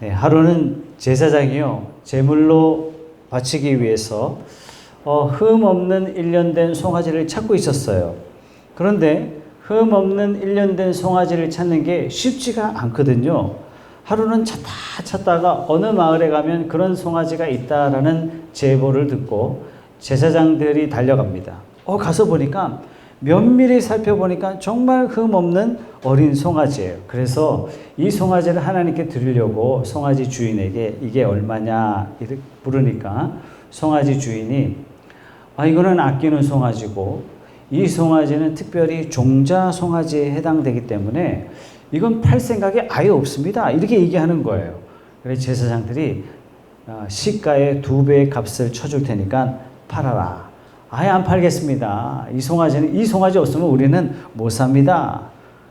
네, 하루는 제사장이요 제물로 바치기 위해서 어, 흠 없는 일련된 송아지를 찾고 있었어요. 그런데 흠 없는 일련된 송아지를 찾는 게 쉽지가 않거든요. 하루는 찾다 찾다가 어느 마을에 가면 그런 송아지가 있다라는 제보를 듣고 제사장들이 달려갑니다. 어 가서 보니까 면밀히 살펴보니까 정말 흠 없는 어린 송아지예요. 그래서 이 송아지를 하나님께 드리려고 송아지 주인에게 이게 얼마냐 이렇게 부르니까 송아지 주인이 아 이거는 아끼는 송아지고 이 송아지는 특별히 종자 송아지에 해당되기 때문에 이건 팔 생각이 아예 없습니다. 이렇게 얘기하는 거예요. 그래서 제사장들이 아, 시가의 두 배의 값을 쳐줄 테니까 팔아라. 아예 안 팔겠습니다. 이 송아지는 이 송아지 없으면 우리는 못 삽니다.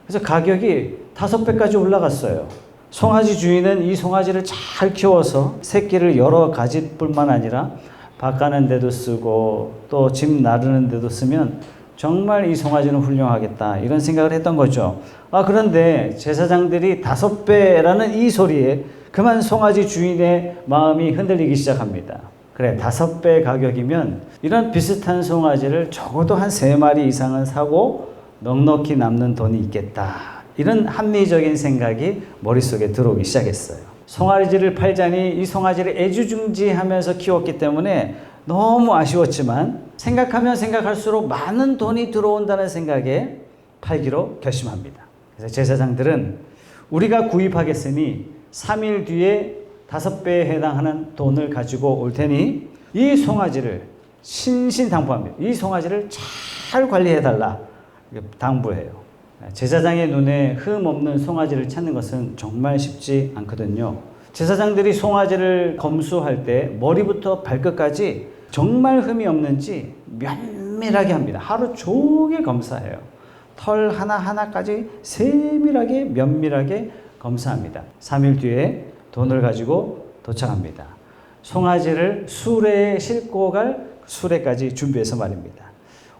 그래서 가격이 다섯 배까지 올라갔어요. 송아지 주인은 이 송아지를 잘 키워서 새끼를 여러 가지뿐만 아니라 밥 가는 데도 쓰고 또 집 나르는 데도 쓰면 정말 이 송아지는 훌륭하겠다 이런 생각을 했던 거죠. 아 그런데 제사장들이 다섯 배라는 이 소리에 그만 송아지 주인의 마음이 흔들리기 시작합니다. 그래 다섯 배 가격이면 이런 비슷한 송아지를 적어도 한 세 마리 이상은 사고 넉넉히 남는 돈이 있겠다. 이런 합리적인 생각이 머릿속에 들어오기 시작했어요. 송아지를 팔자니 이 송아지를 애주중지하면서 키웠기 때문에 너무 아쉬웠지만 생각하면 생각할수록 많은 돈이 들어온다는 생각에 팔기로 결심합니다. 그래서 제사장들은 우리가 구입하겠으니 3일 뒤에 다섯 배에 해당하는 돈을 가지고 올 테니 이 송아지를 신신당부합니다. 이 송아지를 잘 관리해달라 당부해요. 제사장의 눈에 흠 없는 송아지를 찾는 것은 정말 쉽지 않거든요. 제사장들이 송아지를 검수할 때 머리부터 발끝까지 정말 흠이 없는지 면밀하게 합니다. 하루 종일 검사해요. 털 하나하나까지 세밀하게 면밀하게 검사합니다. 3일 뒤에 돈을 가지고 도착합니다. 송아지를 수레에 싣고 갈 수레까지 준비해서 말입니다.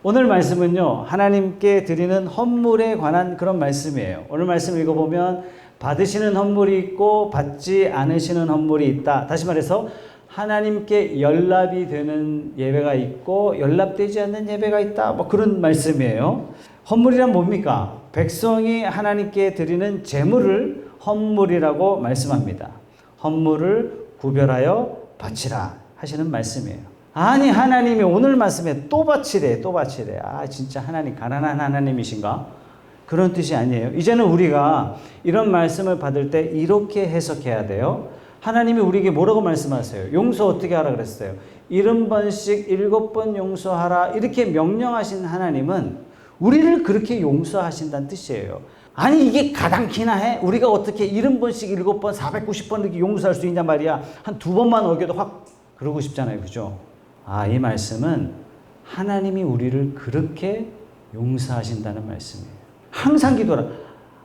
오늘 말씀은요, 하나님께 드리는 헌물에 관한 그런 말씀이에요. 오늘 말씀 읽어보면 받으시는 헌물이 있고 받지 않으시는 헌물이 있다. 다시 말해서 하나님께 연락이 되는 예배가 있고 연락되지 않는 예배가 있다. 뭐 그런 말씀이에요. 헌물이란 뭡니까? 백성이 하나님께 드리는 제물을 헌물이라고 말씀합니다. 헌물을 구별하여 바치라 하시는 말씀이에요. 아니 하나님이 오늘 말씀에 또 바치래 또 바치래. 아 진짜 하나님 가난한 하나님이신가? 그런 뜻이 아니에요. 이제는 우리가 이런 말씀을 받을 때 이렇게 해석해야 돼요. 하나님이 우리에게 뭐라고 말씀하세요? 용서 어떻게 하라 그랬어요? 일흔 번씩 일곱 번 용서하라. 이렇게 명령하신 하나님은 우리를 그렇게 용서하신다는 뜻이에요 아니 이게 가당키나 해? 우리가 어떻게 일흔 번씩 일곱 번, 490번 이렇게 용서할 수 있냐 말이야. 한 두 번만 어겨도 확 그러고 싶잖아요. 그죠? 아, 이 말씀은 하나님이 우리를 그렇게 용서하신다는 말씀이에요. 항상 기도하라.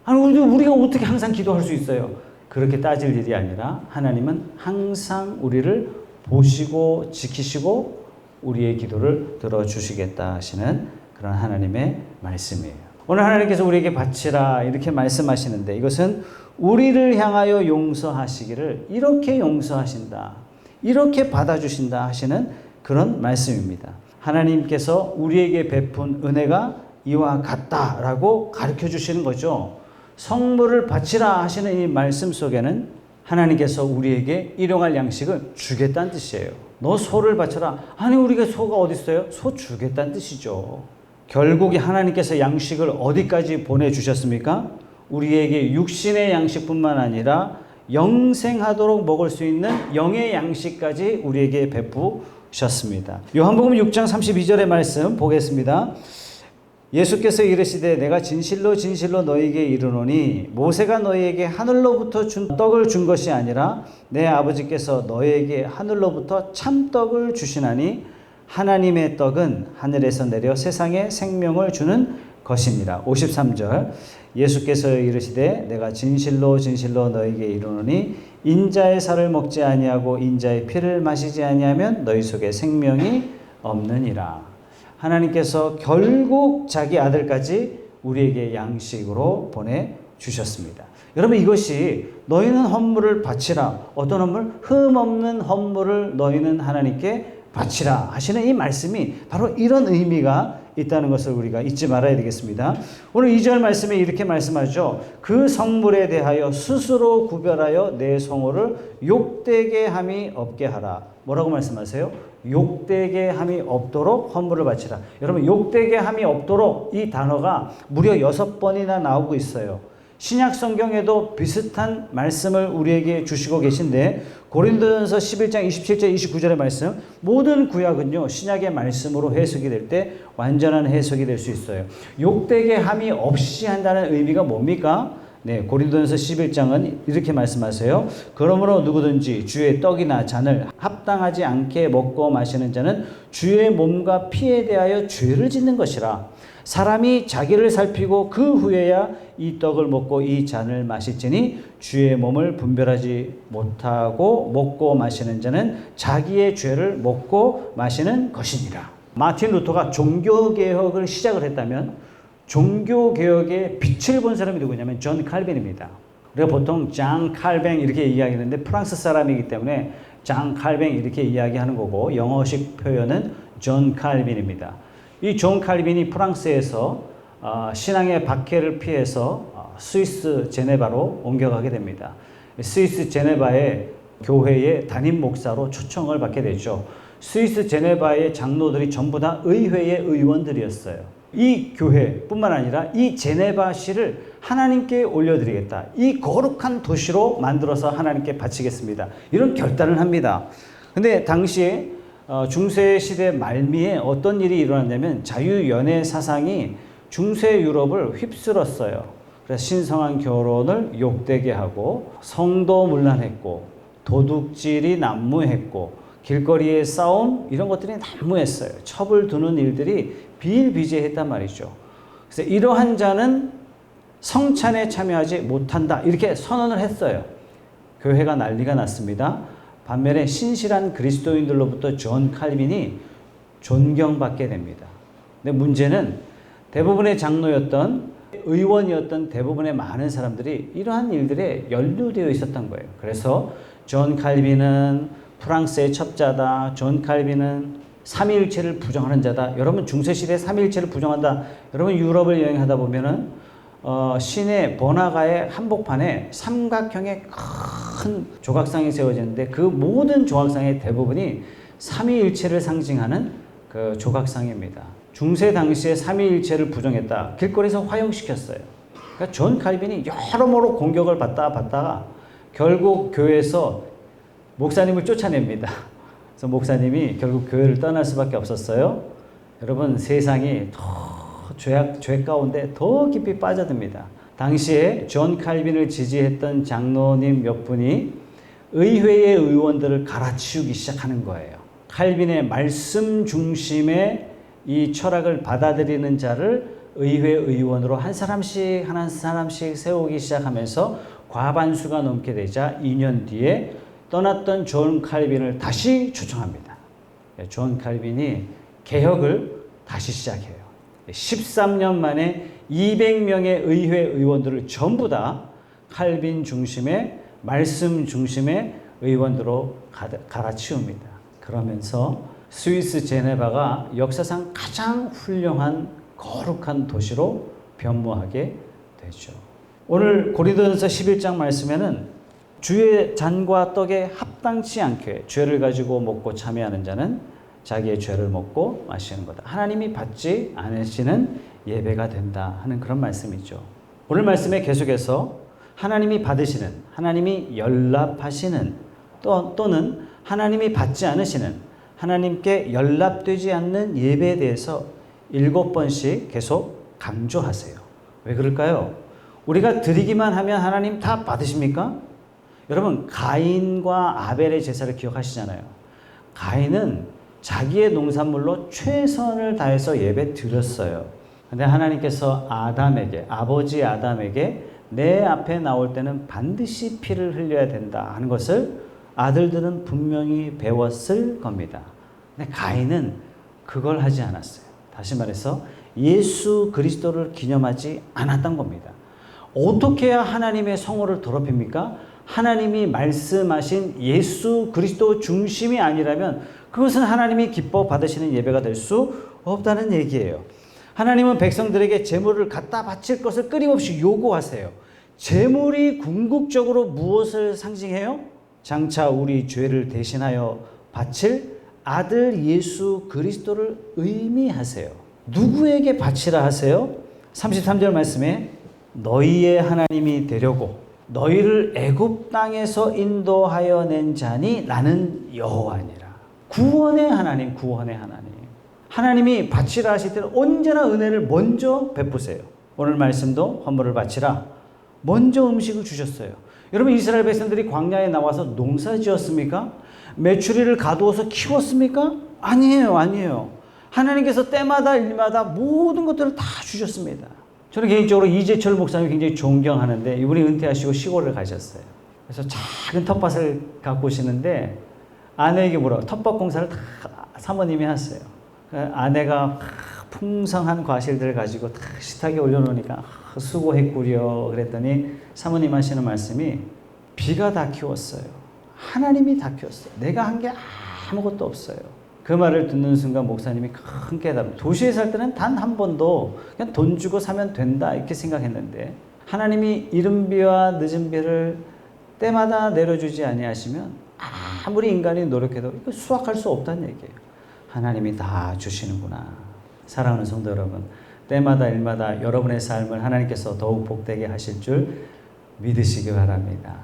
아니, 우리가 어떻게 항상 기도할 수 있어요? 그렇게 따질 일이 아니라 하나님은 항상 우리를 보시고 지키시고 우리의 기도를 들어주시겠다 하시는 그런 하나님의 말씀이에요. 오늘 하나님께서 우리에게 바치라 이렇게 말씀하시는데 이것은 우리를 향하여 용서하시기를 이렇게 용서하신다. 이렇게 받아주신다 하시는 그런 말씀입니다. 하나님께서 우리에게 베푼 은혜가 이와 같다라고 가르쳐 주시는 거죠. 성물을 바치라 하시는 이 말씀 속에는 하나님께서 우리에게 일용할 양식을 주겠다는 뜻이에요. 너 소를 바쳐라. 아니 우리가 소가 어디 있어요? 소 주겠다는 뜻이죠. 결국 하나님께서 양식을 어디까지 보내주셨습니까? 우리에게 육신의 양식뿐만 아니라 영생하도록 먹을 수 있는 영의 양식까지 우리에게 베푸셨습니다. 요한복음 6장 32절의 말씀 보겠습니다. 예수께서 이르시되 내가 진실로 진실로 너에게 이르노니 모세가 너희에게 하늘로부터 준 떡을 준 것이 아니라 내 아버지께서 너희에게 하늘로부터 참떡을 주시나니 하나님의 떡은 하늘에서 내려 세상에 생명을 주는 것이니라. 53절 예수께서 이르시되 내가 진실로 진실로 너에게 이르노니 인자의 살을 먹지 아니하고 인자의 피를 마시지 아니하면 너희 속에 생명이 없느니라. 하나님께서 결국 자기 아들까지 우리에게 양식으로 보내 주셨습니다. 여러분 이것이 너희는 헌물을 바치라. 어떤 헌물? 흠 없는 헌물을 너희는 하나님께 바치라 하시는 이 말씀이 바로 이런 의미가 있다는 것을 우리가 잊지 말아야 되겠습니다. 오늘 2절 말씀에 이렇게 말씀하죠. 그 성물에 대하여 스스로 구별하여 내 성호를 욕되게 함이 없게 하라. 뭐라고 말씀하세요? 욕되게 함이 없도록 헌물을 바치라. 여러분 욕되게 함이 없도록 이 단어가 무려 여섯 번이나 나오고 있어요. 신약 성경에도 비슷한 말씀을 우리에게 주시고 계신데 고린도전서 11장 27절 29절의 말씀 모든 구약은요 신약의 말씀으로 해석이 될 때 완전한 해석이 될 수 있어요. 욕되게 함이 없이 한다는 의미가 뭡니까? 네, 고린도전서 11장은 이렇게 말씀하세요. 그러므로 누구든지 주의 떡이나 잔을 합당하지 않게 먹고 마시는 자는 주의 몸과 피에 대하여 죄를 짓는 것이라. 사람이 자기를 살피고 그 후에야 이 떡을 먹고 이 잔을 마실지니 주의 몸을 분별하지 못하고 먹고 마시는 자는 자기의 죄를 먹고 마시는 것이니라. 마틴 루터가 종교 개혁을 시작을 했다면 종교 개혁의 빛을 본 사람이 누구냐면 존 칼빈입니다. 우리가 보통 장 칼뱅 이렇게 이야기하는데 프랑스 사람이기 때문에 장 칼뱅 이렇게 이야기하는 거고 영어식 표현은 존 칼빈입니다. 이 존 칼빈이 프랑스에서 어, 신앙의 박해를 피해서 어, 스위스 제네바로 옮겨가게 됩니다. 스위스 제네바의 교회의 담임 목사로 초청을 받게 되죠. 스위스 제네바의 장로들이 전부 다 의회의 의원들이었어요. 이 교회뿐만 아니라 이 제네바시를 하나님께 올려드리겠다. 이 거룩한 도시로 만들어서 하나님께 바치겠습니다. 이런 결단을 합니다. 근데 당시에 어, 중세 시대 말미에 어떤 일이 일어났냐면 자유연애 사상이 중세 유럽을 휩쓸었어요. 그래서 신성한 결혼을 욕되게 하고 성도 문란했고 도둑질이 난무했고 길거리의 싸움 이런 것들이 난무했어요. 첩을 두는 일들이 비일비재했단 말이죠. 그래서 이러한 자는 성찬에 참여하지 못한다 이렇게 선언을 했어요. 교회가 난리가 났습니다. 반면에 신실한 그리스도인들로부터 존 칼빈이 존경받게 됩니다. 근데 문제는 대부분의 장로였던 의원이었던 대부분의 많은 사람들이 이러한 일들에 연루되어 있었던 거예요. 그래서 존 칼빈은 프랑스의 첩자다. 존 칼빈은 삼위일체를 부정하는 자다. 여러분 중세 시대 삼위일체를 부정한다. 여러분 유럽을 여행하다 보면은 어, 시내 번화가의 한복판에 삼각형의 큰 조각상이 세워졌는데 그 모든 조각상의 대부분이 삼위일체를 상징하는 그 조각상입니다. 중세 당시에 삼위일체를 부정했다. 길거리에서 화형시켰어요. 그러니까 존 칼빈이 여러모로 공격을 받다 받다가 결국 교회에서 목사님을 쫓아냅니다. 그래서 목사님이 결국 교회를 떠날 수밖에 없었어요. 여러분 세상이 더 죄악, 죄 가운데 더 깊이 빠져듭니다. 당시에 존 칼빈을 지지했던 장로님 몇 분이 의회의 의원들을 갈아치우기 시작하는 거예요. 칼빈의 말씀 중심의 이 철학을 받아들이는 자를 의회 의원으로 한 사람씩 한 사람씩 세우기 시작하면서 과반수가 넘게 되자 2년 뒤에 떠났던 존 칼빈을 다시 초청합니다. 존 칼빈이 개혁을 다시 시작해요. 13년 만에 200명의 의회 의원들을 전부 다 칼빈 중심의 말씀 중심의 의원들로 갈아치웁니다. 그러면서 스위스 제네바가 역사상 가장 훌륭한 거룩한 도시로 변모하게 되죠. 오늘 고린도전서 11장 말씀에는 주의 잔과 떡에 합당치 않게 죄를 가지고 먹고 참여하는 자는 자기의 죄를 먹고 마시는 거다. 하나님이 받지 않으시는 예배가 된다 하는 그런 말씀이죠. 오늘 말씀에 계속해서 하나님이 받으시는, 하나님이 연락하시는 또, 또는 하나님이 받지 않으시는, 하나님께 연락되지 않는 예배에 대해서 일곱 번씩 계속 강조하세요. 왜 그럴까요? 우리가 드리기만 하면 하나님 다 받으십니까? 여러분, 가인과 아벨의 제사를 기억하시잖아요. 가인은 자기의 농산물로 최선을 다해서 예배 드렸어요. 근데 하나님께서 아담에게, 아버지 아담에게 내 앞에 나올 때는 반드시 피를 흘려야 된다 하는 것을 아들들은 분명히 배웠을 겁니다. 근데 가인은 그걸 하지 않았어요. 다시 말해서 예수 그리스도를 기념하지 않았던 겁니다. 어떻게 해야 하나님의 성호를 더럽힙니까? 하나님이 말씀하신 예수 그리스도 중심이 아니라면 그것은 하나님이 기뻐 받으시는 예배가 될 수 없다는 얘기예요. 하나님은 백성들에게 재물을 갖다 바칠 것을 끊임없이 요구하세요. 재물이 궁극적으로 무엇을 상징해요? 장차 우리 죄를 대신하여 바칠 아들 예수 그리스도를 의미하세요. 누구에게 바치라 하세요? 33절 말씀에 너희의 하나님이 되려고 너희를 애굽 땅에서 인도하여 낸 자니 나는 여호와니라. 구원의 하나님, 구원의 하나님. 하나님이 바치라 하실 때는 언제나 은혜를 먼저 베푸세요. 오늘 말씀도 헌물을 바치라. 먼저 음식을 주셨어요. 여러분 이스라엘 백성들이 광야에 나와서 농사 지었습니까? 메추리를 가두어서 키웠습니까? 아니에요, 아니에요. 하나님께서 때마다 일마다 모든 것들을 다 주셨습니다. 저는 개인적으로 이재철 목사님 굉장히 존경하는데 이분이 은퇴하시고 시골을 가셨어요. 그래서 작은 텃밭을 갖고 오시는데 아내에게 물어 텃밭 공사를 다 사모님이 하세요. 그 아내가 풍성한 과실들을 가지고 다 식탁에 올려놓으니까 수고했구려 그랬더니 사모님 하시는 말씀이 비가 다 키웠어요. 하나님이 다 키웠어요. 내가 한 게 아무것도 없어요. 그 말을 듣는 순간 목사님이 큰 깨달음. 도시에 살 때는 단 한 번도 그냥 돈 주고 사면 된다 이렇게 생각했는데 하나님이 이른 비와 늦은 비를 때마다 내려주지 아니하시면 아무리 인간이 노력해도 이거 수확할 수 없다는 얘기예요. 하나님이 다 주시는구나. 사랑하는 성도 여러분, 때마다 일마다 여러분의 삶을 하나님께서 더욱 복되게 하실 줄 믿으시기 바랍니다.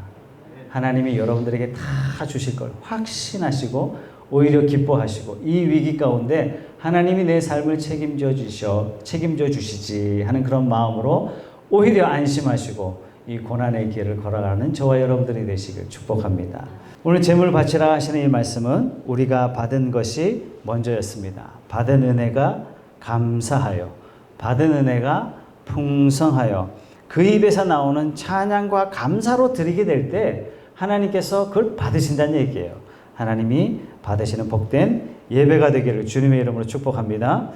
하나님이 여러분들에게 다 주실 걸 확신하시고 오히려 기뻐하시고 이 위기 가운데 하나님이 내 삶을 책임져 주셔 책임져 주시지 하는 그런 마음으로 오히려 안심하시고 이 고난의 길을 걸어가는 저와 여러분들이 되시길 축복합니다. 오늘 재물 바치라 하시는 이 말씀은 우리가 받은 것이 먼저였습니다. 받은 은혜가 감사하여 받은 은혜가 풍성하여 그 입에서 나오는 찬양과 감사로 드리게 될 때 하나님께서 그걸 받으신다는 얘기예요. 하나님이 받으시는 복된 예배가 되기를 주님의 이름으로 축복합니다.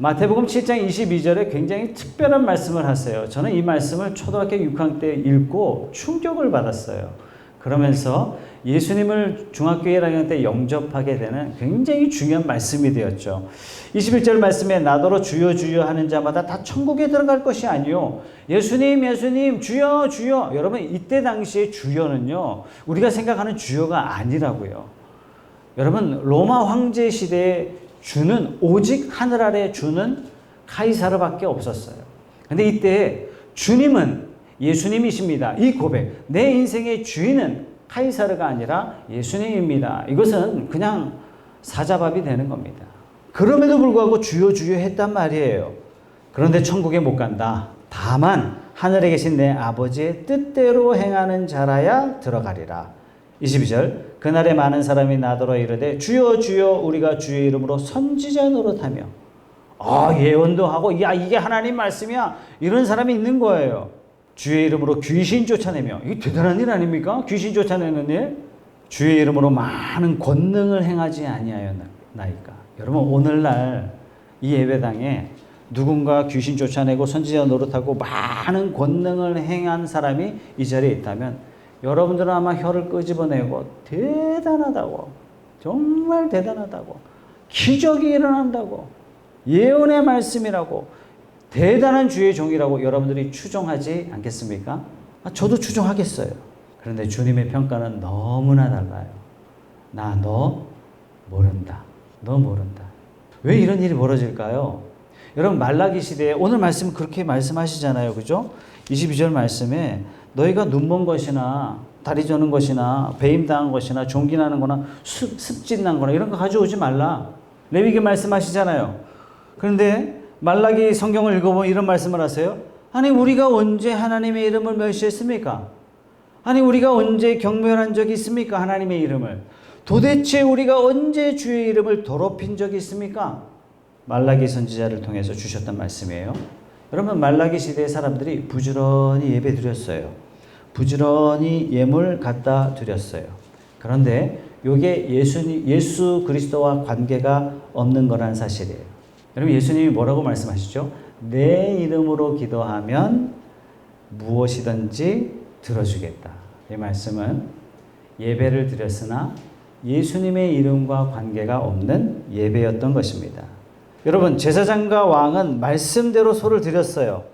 마태복음 7장 22절에 굉장히 특별한 말씀을 하세요. 저는 이 말씀을 초등학교 6학년 때 읽고 충격을 받았어요. 그러면서 예수님을 중학교 1학년 때 영접하게 되는 굉장히 중요한 말씀이 되었죠. 21절 말씀에 나더러 주여 주여 하는 자마다 다 천국에 들어갈 것이 아니요. 예수님 예수님 주여 주여 여러분 이때 당시에 주여는요. 우리가 생각하는 주여가 아니라고요. 여러분 로마 황제 시대에 주는 오직 하늘 아래 주는 카이사르밖에 없었어요. 근데 이때 주님은 예수님이십니다. 이 고백. 내 인생의 주인은 카이사르가 아니라 예수님입니다. 이것은 그냥 사자밥이 되는 겁니다. 그럼에도 불구하고 주여 주여 했단 말이에요. 그런데 천국에 못 간다. 다만 하늘에 계신 내 아버지의 뜻대로 행하는 자라야 들어가리라. 22절 그날에 많은 사람이 나더러 이르되 주여 주여 우리가 주의 이름으로 선지자 노릇하며 아 예언도 하고 야 이게 하나님 말씀이야 이런 사람이 있는 거예요. 주의 이름으로 귀신 쫓아내며 이 대단한 일 아닙니까? 귀신 쫓아내는 일. 주의 이름으로 많은 권능을 행하지 아니하였나이까. 여러분 오늘날 이 예배당에 누군가 귀신 쫓아내고 선지자 노릇하고 많은 권능을 행한 사람이 이 자리에 있다면 여러분들은 아마 혀를 끄집어내고 대단하다고 정말 대단하다고 기적이 일어난다고 예언의 말씀이라고 대단한 주의 종이라고 여러분들이 추종하지 않겠습니까? 아, 저도 추종하겠어요. 그런데 주님의 평가는 너무나 달라요. 나 너 모른다. 너 모른다. 왜 이런 일이 벌어질까요? 여러분 말라기 시대에 오늘 말씀 그렇게 말씀하시잖아요. 그죠? 22절 말씀에 너희가 눈먼 것이나 다리 저는 것이나 배임당한 것이나 종기나는 거나 습진난 거나 이런 거 가져오지 말라. 레위기 말씀하시잖아요. 그런데 말라기 성경을 읽어보면 이런 말씀을 하세요. 아니 우리가 언제 하나님의 이름을 멸시했습니까? 아니 우리가 언제 경멸한 적이 있습니까? 하나님의 이름을. 도대체 우리가 언제 주의 이름을 더럽힌 적이 있습니까? 말라기 선지자를 통해서 주셨던 말씀이에요. 여러분 말라기 시대의 사람들이 부지런히 예배 드렸어요. 부지런히 예물 갖다 드렸어요. 그런데 이게 예수 예수 그리스도와 관계가 없는 거라는 사실이에요. 여러분 예수님이 뭐라고 말씀하시죠? 내 이름으로 기도하면 무엇이든지 들어주겠다. 이 말씀은 예배를 드렸으나 예수님의 이름과 관계가 없는 예배였던 것입니다. 여러분, 제사장과 왕은 말씀대로 소를 드렸어요.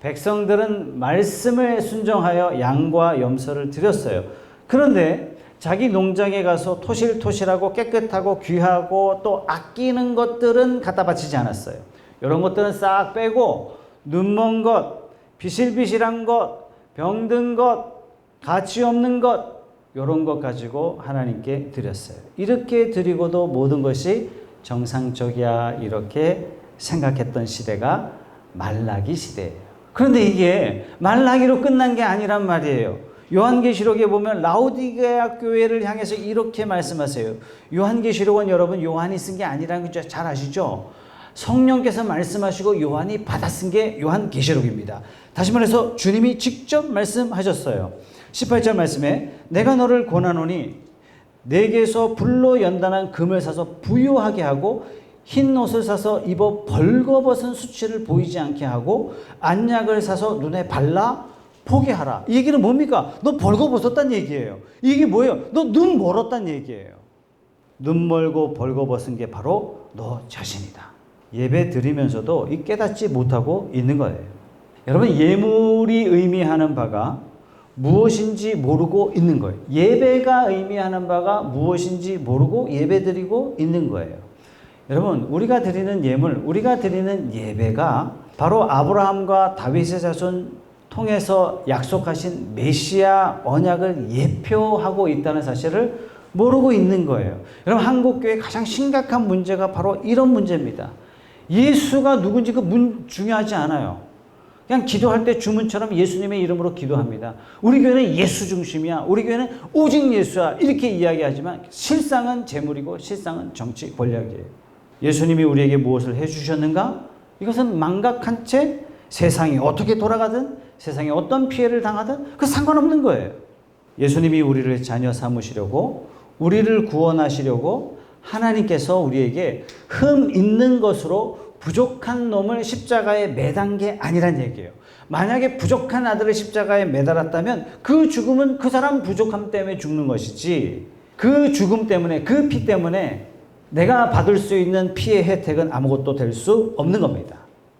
백성들은 말씀을 순종하여 양과 염소를 드렸어요. 그런데 자기 농장에 가서 토실토실하고 깨끗하고 귀하고 또 아끼는 것들은 갖다 바치지 않았어요. 이런 것들은 싹 빼고 눈먼 것, 비실비실한 것, 병든 것, 가치 없는 것, 이런 것 가지고 하나님께 드렸어요. 이렇게 드리고도 모든 것이 정상적이야 이렇게 생각했던 시대가 말라기 시대예요. 그런데 이게 말라기로 끝난 게 아니란 말이에요. 요한계시록에 보면 라우디게아 교회를 향해서 이렇게 말씀하세요. 요한계시록은 여러분 요한이 쓴 게 아니라는 거 잘 아시죠? 성령께서 말씀하시고 요한이 받아 쓴 게 요한계시록입니다. 다시 말해서 주님이 직접 말씀하셨어요. 18절 말씀에 내가 너를 권하노니 내게서 불로 연단한 금을 사서 부유하게 하고 흰 옷을 사서 입어 벌거벗은 수치를 보이지 않게 하고 안약을 사서 눈에 발라 보게 하라. 이 얘기는 뭡니까? 너 벌거벗었단 얘기예요. 이게 뭐예요? 너 눈 멀었단 얘기예요. 눈 멀고 벌거벗은 게 바로 너 자신이다. 예배 드리면서도 이 깨닫지 못하고 있는 거예요. 여러분 예물이 의미하는 바가 무엇인지 모르고 있는 거예요. 예배가 의미하는 바가 무엇인지 모르고 예배 드리고 있는 거예요. 여러분, 우리가 드리는 예물, 우리가 드리는 예배가 바로 아브라함과 다윗의 자손 통해서 약속하신 메시아 언약을 예표하고 있다는 사실을 모르고 있는 거예요. 여러분, 한국교회 가장 심각한 문제가 바로 이런 문제입니다. 예수가 누군지 그 문 중요하지 않아요. 그냥 기도할 때 주문처럼 예수님의 이름으로 기도합니다. 우리 교회는 예수 중심이야. 우리 교회는 오직 예수야. 이렇게 이야기하지만 실상은 재물이고 실상은 정치 권력이에요. 예수님이 우리에게 무엇을 해주셨는가? 이것은 망각한 채 세상이 어떻게 돌아가든 세상에 어떤 피해를 당하든 그 상관없는 거예요. 예수님이 우리를 자녀 삼으시려고 우리를 구원하시려고 하나님께서 우리에게 흠 있는 것으로 부족한 놈을 십자가에 매단 게 아니란 얘기예요. 만약에 부족한 아들을 십자가에 매달았다면 그 죽음은 그 사람 부족함 때문에 죽는 것이지 그 죽음 때문에 그 피 때문에 내가 받을 수 있는 피의 혜택은 아무것도 될 수 없는 겁니다.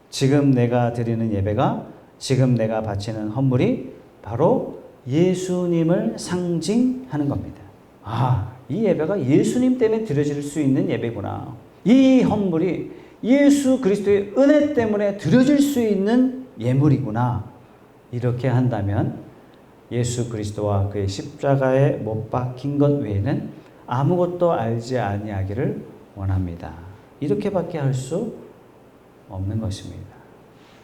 지금 내가 드리는 예배가 지금 내가 바치는 헌물이 바로 예수님을 상징하는 겁니다. 아, 이 예배가 예수님 때문에 드려질 수 있는 예배구나. 이 헌물이 예수 그리스도의 은혜 때문에 드려질 수 있는 예물이구나. 이렇게 한다면 예수 그리스도와 그의 십자가에 못 박힌 것 외에는 아무것도 알지 아니하기를 원합니다. 이렇게밖에 할 수 없는 것입니다.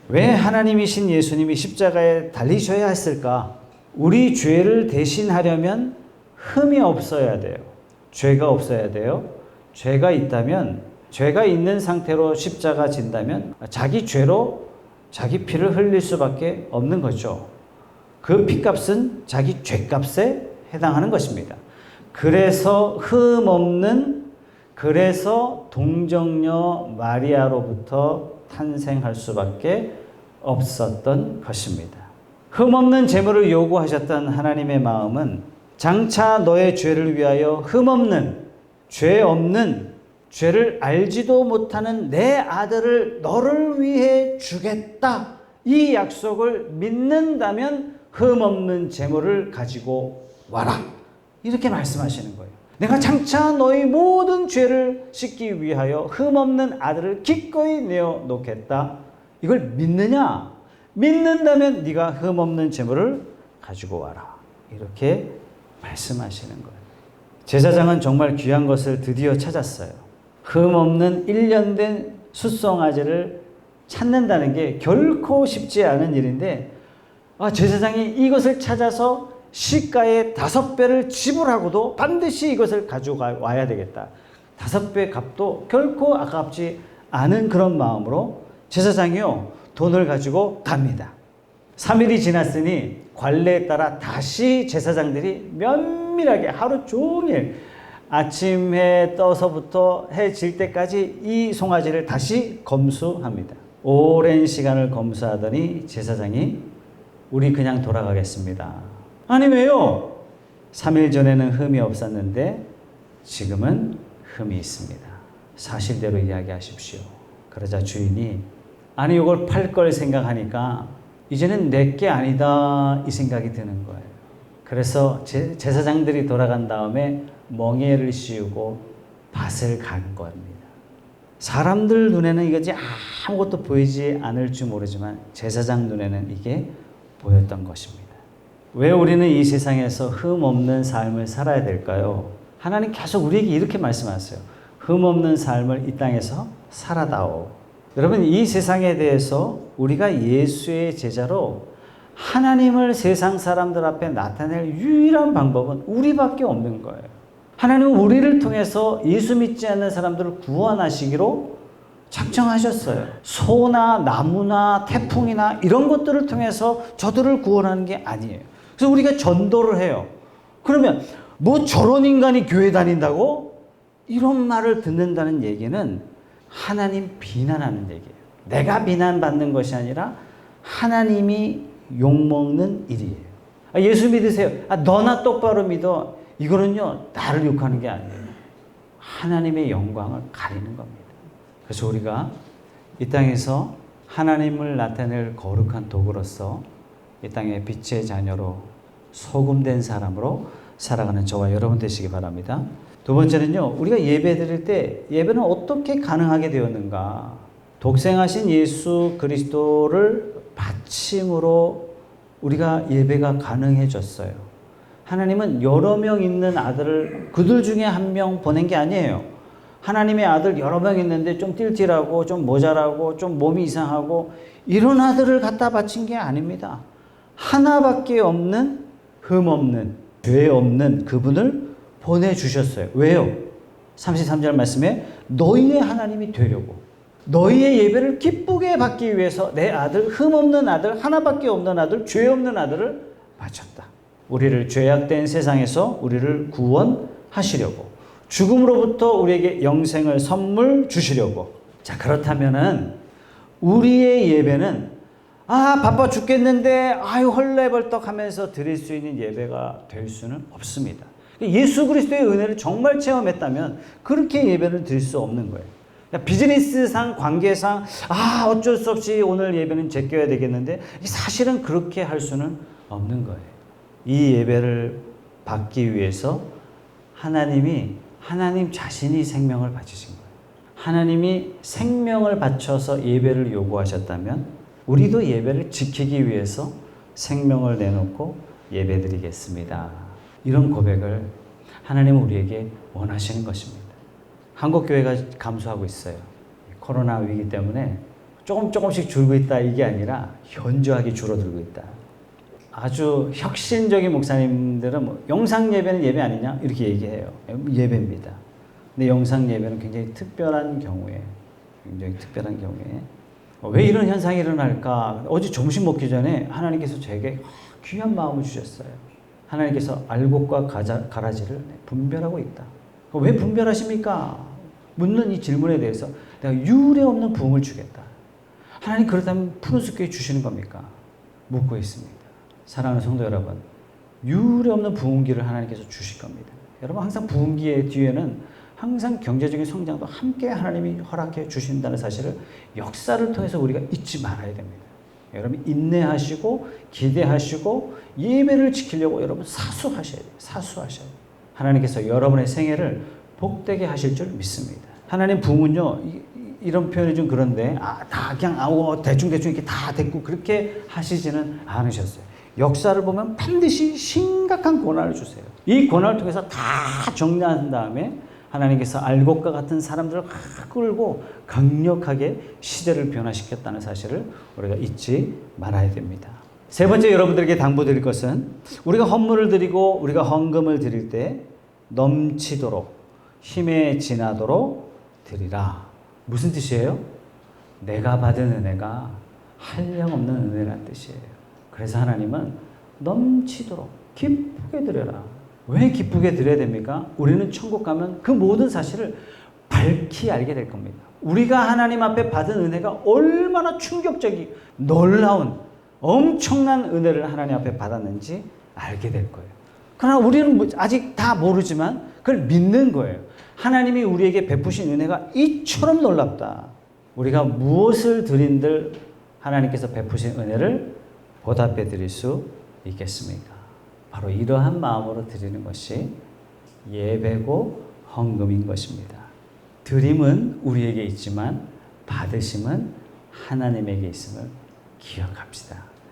왜 하나님이신 예수님이 십자가에 달리셔야 했을까? 우리 죄를 대신하려면 흠이 없어야 돼요. 죄가 없어야 돼요. 죄가 있다면 죄가 있는 상태로 십자가 진다면 자기 죄로 자기 피를 흘릴 수밖에 없는 거죠. 그 피값은 자기 죄값에 해당하는 것입니다. 그래서 흠 없는 그래서 동정녀 마리아로부터 탄생할 수밖에 없었던 것입니다. 흠 없는 제물을 요구하셨던 하나님의 마음은 장차 너의 죄를 위하여 흠 없는 죄 없는 죄를 알지도 못하는 내 아들을 너를 위해 주겠다. 이 약속을 믿는다면 흠없는 재물을 가지고 와라. 이렇게 말씀하시는 거예요. 내가 장차 너희 모든 죄를 씻기 위하여 흠없는 아들을 기꺼이 내어 놓겠다. 이걸 믿느냐? 믿는다면 네가 흠없는 재물을 가지고 와라. 이렇게 말씀하시는 거예요. 제사장은 정말 귀한 것을 드디어 찾았어요. 흠없는 1년 된 숫송아지를 찾는다는 게 결코 쉽지 않은 일인데 아, 제사장이 이것을 찾아서 시가의 다섯 배를 지불하고도 반드시 이것을 가져와야 되겠다. 다섯 배 값도 결코 아깝지 않은 그런 마음으로 제사장이요 돈을 가지고 갑니다. 3일이 지났으니 관례에 따라 다시 제사장들이 면밀하게 하루 종일 아침 해 떠서부터 해 질 때까지 이 송아지를 다시 검수합니다. 오랜 시간을 검수하더니 제사장이 우리 그냥 돌아가겠습니다. 아니 왜요? 3일 전에는 흠이 없었는데 지금은 흠이 있습니다. 사실대로 이야기하십시오. 그러자 주인이 아니 이걸 팔 걸 생각하니까 이제는 내게 아니다 이 생각이 드는 거예요. 그래서 제, 제사장들이 돌아간 다음에 멍에를 씌우고 밭을 간 겁니다. 사람들 눈에는 이것이 아무것도 보이지 않을지 모르지만 제사장 눈에는 이게 보였던 것입니다. 왜 우리는 이 세상에서 흠 없는 삶을 살아야 될까요? 하나님 계속 우리에게 이렇게 말씀하세요. 흠 없는 삶을 이 땅에서 살아다오. 여러분, 이 세상에 대해서 우리가 예수의 제자로 하나님을 세상 사람들 앞에 나타낼 유일한 방법은 우리밖에 없는 거예요. 하나님은 우리를 통해서 예수 믿지 않는 사람들을 구원하시기로 작정하셨어요. 소나 나무나 태풍이나 이런 것들을 통해서 저들을 구원하는 게 아니에요. 그래서 우리가 전도를 해요. 그러면 뭐 저런 인간이 교회 다닌다고? 이런 말을 듣는다는 얘기는 하나님 비난하는 얘기예요. 내가 비난받는 것이 아니라 하나님이 욕먹는 일이에요. 아, 예수 믿으세요. 아, 너나 똑바로 믿어. 이거는요, 나를 욕하는 게 아니에요. 하나님의 영광을 가리는 겁니다. 그래서 우리가 이 땅에서 하나님을 나타낼 거룩한 도구로서 이 땅의 빛의 자녀로 소금된 사람으로 살아가는 저와 여러분 되시기 바랍니다. 두 번째는요, 우리가 예배 드릴 때 예배는 어떻게 가능하게 되었는가? 독생하신 예수 그리스도를 바침으로 우리가 예배가 가능해졌어요. 하나님은 여러 명 있는 아들을 그들 중에 한 명 보낸 게 아니에요. 하나님의 아들 여러 명 있는데 좀 띨띨하고 좀 모자라고 좀 몸이 이상하고 이런 아들을 갖다 바친 게 아닙니다. 하나밖에 없는 흠 없는 죄 없는 그분을 보내주셨어요. 왜요? 33절 말씀에 너희의 하나님이 되려고 너희의 예배를 기쁘게 받기 위해서 내 아들 흠 없는 아들 하나밖에 없는 아들 죄 없는 아들을 바쳤다. 우리를 죄악된 세상에서 우리를 구원하시려고 죽음으로부터 우리에게 영생을 선물 주시려고 자 그렇다면은 우리의 예배는 아 바빠 죽겠는데 아유 헐레벌떡 하면서 드릴 수 있는 예배가 될 수는 없습니다. 예수 그리스도의 은혜를 정말 체험했다면 그렇게 예배를 드릴 수 없는 거예요. 비즈니스상 관계상 아 어쩔 수 없이 오늘 예배는 제껴야 되겠는데 사실은 그렇게 할 수는 없는 거예요. 이 예배를 받기 위해서 하나님이 하나님 자신이 생명을 바치신 거예요. 하나님이 생명을 바쳐서 예배를 요구하셨다면 우리도 예배를 지키기 위해서 생명을 내놓고 예배드리겠습니다. 이런 고백을 하나님은 우리에게 원하시는 것입니다. 한국 교회가 감수하고 있어요. 코로나 위기 때문에 조금 조금씩 줄고 있다 이게 아니라 현저하게 줄어들고 있다. 아주 혁신적인 목사님들은 뭐 영상 예배는 예배 아니냐 이렇게 얘기해요. 예배입니다. 근데 영상 예배는 굉장히 특별한 경우에 굉장히 특별한 경우에 왜 이런 현상이 일어날까? 어제 점심 먹기 전에 하나님께서 제게 귀한 마음을 주셨어요. 하나님께서 알곡과 가자, 가라지를 분별하고 있다. 왜 분별하십니까? 묻는 이 질문에 대해서 내가 유례 없는 부흥을 주겠다. 하나님 그렇다면 푸른 숲교회 주시는 겁니까? 묻고 있습니다. 사랑하는 성도 여러분, 유례 없는 부흥기를 하나님께서 주실 겁니다. 여러분 항상 부흥기의 뒤에는 항상 경제적인 성장도 함께 하나님이 허락해 주신다는 사실을 역사를 통해서 우리가 잊지 말아야 됩니다. 여러분 인내하시고 기대하시고 예배를 지키려고 여러분 사수하셔야 돼요. 사수하셔야 돼요. 하나님께서 여러분의 생애를 복되게 하실 줄 믿습니다. 하나님 부흥은요 이런 표현이 좀 그런데 아, 다 그냥 아우 대충 대충 이렇게 다 됐고 그렇게 하시지는 않으셨어요. 역사를 보면 반드시 심각한 고난을 주세요. 이 고난을 통해서 다 정리한 다음에 하나님께서 알곡과 같은 사람들을 끌고 강력하게 시대를 변화시켰다는 사실을 우리가 잊지 말아야 됩니다. 세 번째 여러분들에게 당부드릴 것은 우리가 헌물을 드리고 우리가 헌금을 드릴 때 넘치도록 힘에 지나도록 드리라. 무슨 뜻이에요? 내가 받은 은혜가 한량없는 은혜란 뜻이에요. 그래서 하나님은 넘치도록 기쁘게 드려라. 왜 기쁘게 드려야 됩니까? 우리는 천국 가면 그 모든 사실을 밝히 알게 될 겁니다. 우리가 하나님 앞에 받은 은혜가 얼마나 충격적이 놀라운 엄청난 은혜를 하나님 앞에 받았는지 알게 될 거예요. 그러나 우리는 뭐 아직 다 모르지만 그걸 믿는 거예요. 하나님이 우리에게 베푸신 은혜가 이처럼 놀랍다. 우리가 무엇을 드린들 하나님께서 베푸신 은혜를 보답해 드릴 수 있겠습니까? 바로 이러한 마음으로 드리는 것이 예배고 헌금인 것입니다. 드림은 우리에게 있지만 받으심은 하나님에게 있음을 기억합시다.